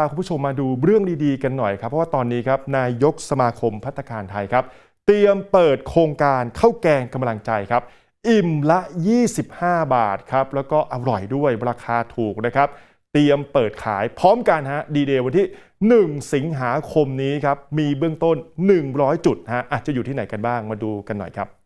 าคุณผู้ชมมาดูเรื่องดีๆกันหน่อยครับ เพราะว่าตอนนี้ครับนายกสมาคมพัตตาคารไทยครับ เตรียมเปิดโครงการข้าวแกงกำลังใจครับ อิ่มละ 25 บาทครับ แล้วก็อร่อยด้วยราคาถูกนะครับ เตรียมเปิดขายพร้อมกันฮะดีเดย์วันที่ 1 สิงหาคมนี้ครับ มีเบื้องต้น 100 จุดฮะอาจจะอยู่ที่ไหนกันบ้างมาดูกันหน่อยครับ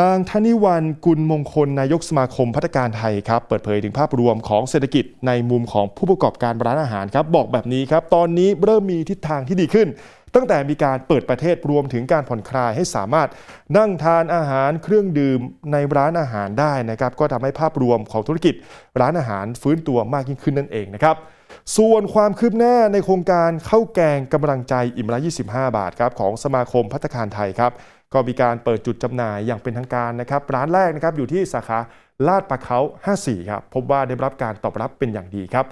นางธนิวันกุลมงคลนายกสมาคมพัฒการไทยครับเปิดเผยถึงภาพรวมของเศรษฐกิจในมุมของผู้ประกอบการร้านอาหารครับบอกแบบนี้ครับตอนนี้เริ่มมีทิศทางที่ดีขึ้น ตั้งแต่มีการเปิดประเทศรวมถึงการผ่อนคลายให้สามารถนั่งทานอาหารเครื่องดื่มในร้านอาหารได้นะครับก็ทำให้ภาพรวมของธุรกิจร้านอาหารฟื้นตัวมากยิ่งขึ้นนั่นเองนะครับส่วนความคืบหน้าในโครงการข้าวแกงกำลังใจอิ่มละ 25 บาทครับของสมาคมพัฒคารไทยครับก็มีการเปิดจุดจำหน่ายอย่างเป็นทางการนะครับ ร้านแรกนะครับอยู่ที่สาขาลาดปลาเขา54 ครับ พบว่าได้รับการตอบรับเป็นอย่างดีครับ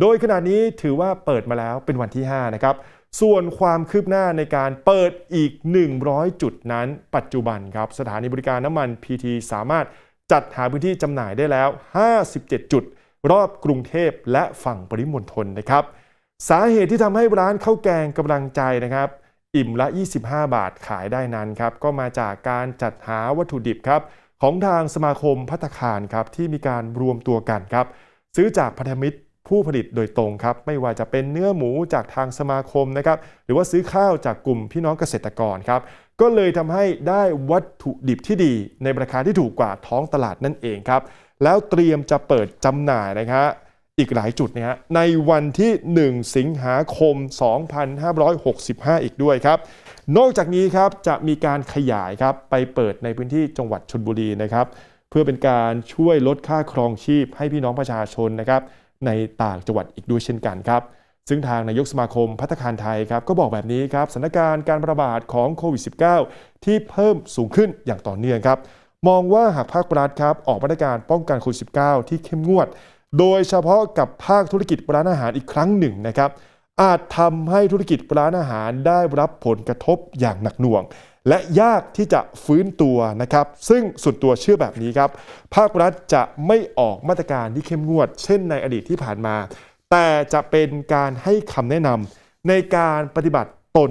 โดยขณะนี้ถือว่าเปิดมาแล้วเป็นวันที่ 5 นะครับ ส่วนความคืบหน้าในการเปิดอีก 100 จุดนั้น ปัจจุบันครับสถานีบริการน้ำมัน PT สามารถจัดหาพื้นที่จำหน่ายได้แล้ว 57 จุด รอบกรุงเทพและฝั่งปริมณฑลนะครับ สาเหตุที่ทำให้ร้านข้าวแกงกำลังใจนะครับ อิ่มละ 25 บาทขายได้นั้นครับ ก็มาจากการจัดหาวัตถุดิบครับ ของทางสมาคมพัตตาคารครับที่มีการรวมตัวกันครับ ซื้อจากพันธมิตร ผู้ผลิตโดยตรงครับ ไม่ว่าจะเป็นเนื้อหมูจากทางสมาคมนะครับ หรือว่าซื้อข้าวจากกลุ่มพี่น้องเกษตรกรครับ ก็เลยทำให้ได้วัตถุดิบที่ดี ในราคาที่ถูกกว่าท้องตลาดนั่นเองครับ แล้วเตรียมจะเปิดจำหน่ายนะครับอีกหลายจุดนะฮะในวันที่ 1 สิงหาคม 2565 อีกด้วยครับ นอกจากนี้ครับจะมีการขยายครับไปเปิดในพื้นที่จังหวัดชนบุรีนะครับ เพื่อเป็นการช่วยลดค่าครองชีพให้พี่น้องประชาชนนะครับ ในต่างจังหวัดอีกด้วยเช่นกันครับ ซึ่งทางนายกสมาคมพัฒคารไทยครับก็บอกแบบนี้ครับสถานการณ์การระบาดของโควิด -19 ที่เพิ่มสูงขึ้นอย่างต่อเนื่องครับ มองว่าหากภาครัฐครับออกมาตรการป้องกันโควิด -19 ที่เข้มงวด โดยเฉพาะกับภาคธุรกิจร้านอาหารอีกครั้งหนึ่งนะครับ อาจทำให้ธุรกิจร้านอาหารได้รับผลกระทบอย่างหนักหน่วง และยากที่จะฟื้นตัวนะครับ ซึ่งส่วนตัวเชื่อแบบนี้ครับ ภาครัฐจะไม่ออกมาตรการที่เข้มงวด เช่นในอดีตที่ผ่านมา แต่จะเป็นการให้คำแนะนำในการปฏิบัติตน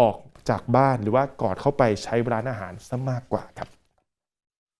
ออกจากบ้านหรือว่าก่อนเข้าไปใช้ร้านอาหารซะมากกว่าครับ